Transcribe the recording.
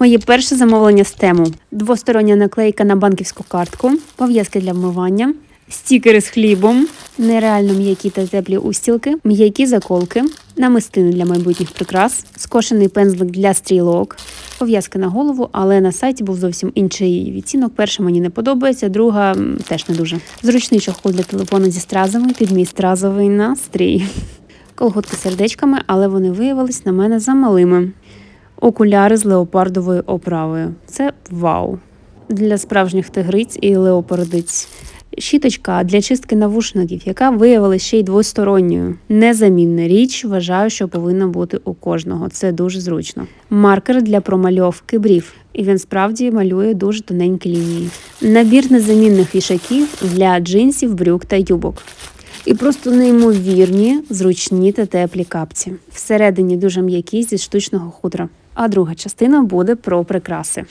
Моє перше замовлення з тему: двостороння наклейка на банківську картку, пов'язки для вмивання, стікери з хлібом, нереально м'які та теплі устілки, м'які заколки, намистини для майбутніх прикрас, скошений пензлик для стрілок, пов'язки на голову, але на сайті був зовсім інший відтінок. Перша мені не подобається, друга теж не дуже. Зручний чохол для телефону зі стразами, під мій стразовий настрій. Колготки сердечками, але вони виявились на мене замалими. Окуляри з леопардовою оправою. Це вау. Для справжніх тигриць і леопардиць. Щіточка для чистки навушників, яка виявилася ще й двосторонньою. Незамінна річ, вважаю, що повинна бути у кожного. Це дуже зручно. Маркер для промальовки брів. І він справді малює дуже тоненькі лінії. Набір незамінних вішаків для джинсів, брюк та юбок. І просто неймовірні, зручні та теплі капці. Всередині дуже м'які зі штучного хутра. А друга частина буде про прикраси.